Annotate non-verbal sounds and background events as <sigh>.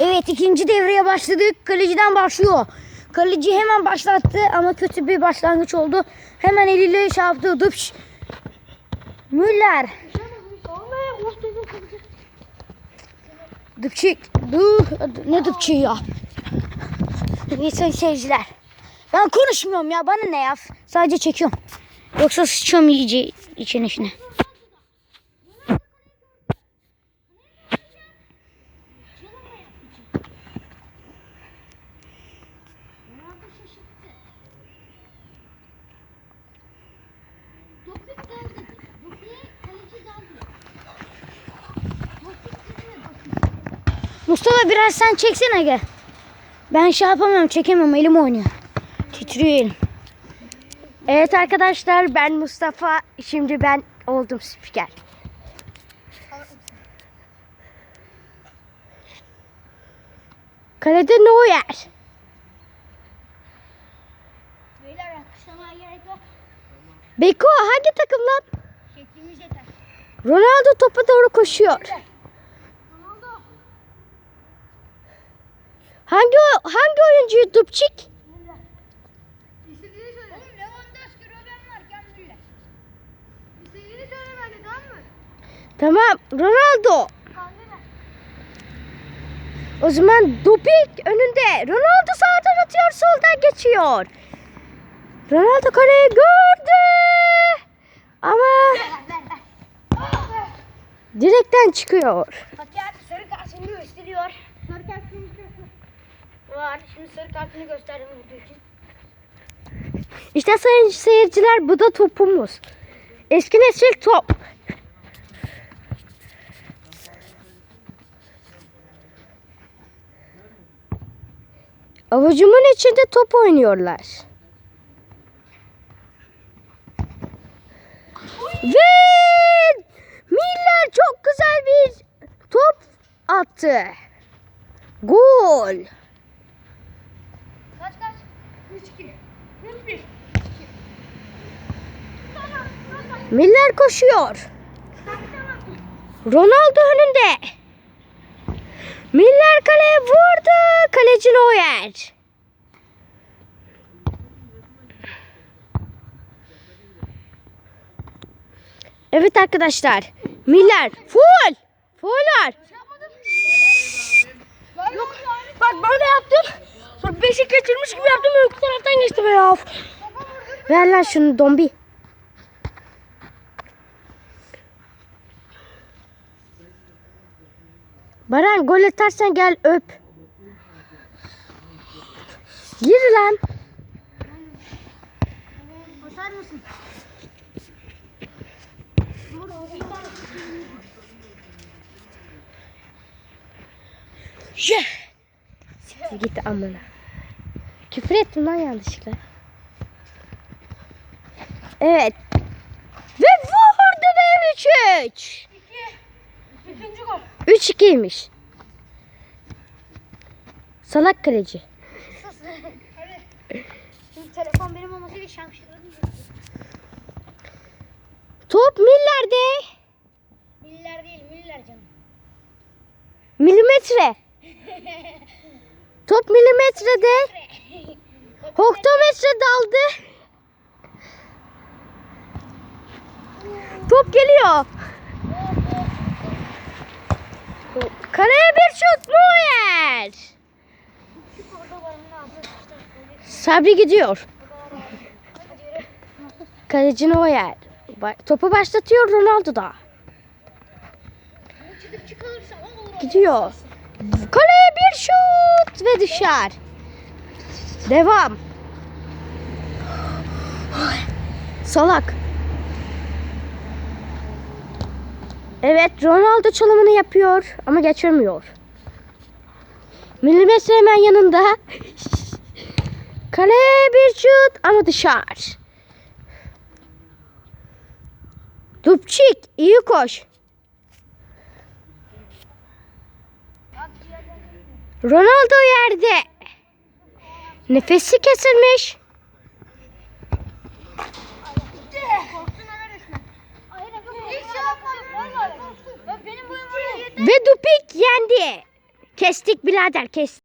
Evet ikinci devreye başladık. Kaleciden başlıyor. Kaleci hemen başlattı ama kötü bir başlangıç oldu. Hemen eliyle şey yaptı. Dıpş. Müller. Dıpçık. Dıh. Ne dıpçığı ya? Neyse seyirciler. Ben konuşmuyorum ya bana ne ya. Sadece çekiyorum. Yoksa sıçıyorum iyice için içine. Mustafa biraz sen çeksene gel. Ben şey yapamıyorum çekemem elim oynuyor. Titriyor elim. Evet arkadaşlar ben Mustafa. Şimdi ben oldum spiker. Kalede. Beyler akışlamaya gerek yok. Beko hangi takım lan? Şeklimiz yeter. Ronaldo topa doğru koşuyor. Ronaldo. Hangi o- hangi oyuncuyu Dupçik? İstediğini söyle. Oğlum Lewandowski, Robben varken Müller. İstediğini söyle bende tamam Ronaldo. O zaman Dupik önünde. Ronaldo sağdan atıyor soldan geçiyor. Ronaldo kaleyi gördü. Ama direkten çıkıyor. Hakem sarı kartını gösteriyor. Var. Şimdi sarı kartını gösterdim. İşte sayın seyirciler bu da topumuz. Eski nesil top. Avucumun içinde top oynuyorlar. Ve Miller çok güzel bir top attı. Gol. Miller koşuyor. Ronaldo önünde. Miller kaleye vurdu. Kaleci Neuer. Evet arkadaşlar. Miller full. Fuller. Yok. Bak böyle yaptım. Beşi geçirmiş gibi yaptım. Öbür taraftan geçti be ya. Ver lan şunu dombi. Baran gol atarsan gel öp. Gir lan. Atar mısın? Ye. Siktir git amına. Küfür ettim lan yanlışlıkla. Evet. Ve vurdu ve 3-3. 2. Üçüncü gol. 3-2'ymiş. Salak kaleci. Telefon benim olmasıyla şamşırladım. Top Miller'de. Miller değil, Miller canım. Milimetre. <laughs> Top milimetrede. Hoktometre daldı. Top geliyor. Kaleye bir şut? İşte, Sabri gidiyor. Kaleci Neuer. Topu başlatıyor Ronaldo da. Gidiyor. Kaleye bir şut ve dışarı. Devam. Salak. Evet Ronaldo çalımını yapıyor ama geçirmiyor. Milimetre hemen yanında. <laughs> Kaleye bir şut ama dışarı. Dupçik iyi koş. Ronaldo yerde. Nefesi kesilmiş. Ve Dupik yendi. Kestik birader kes.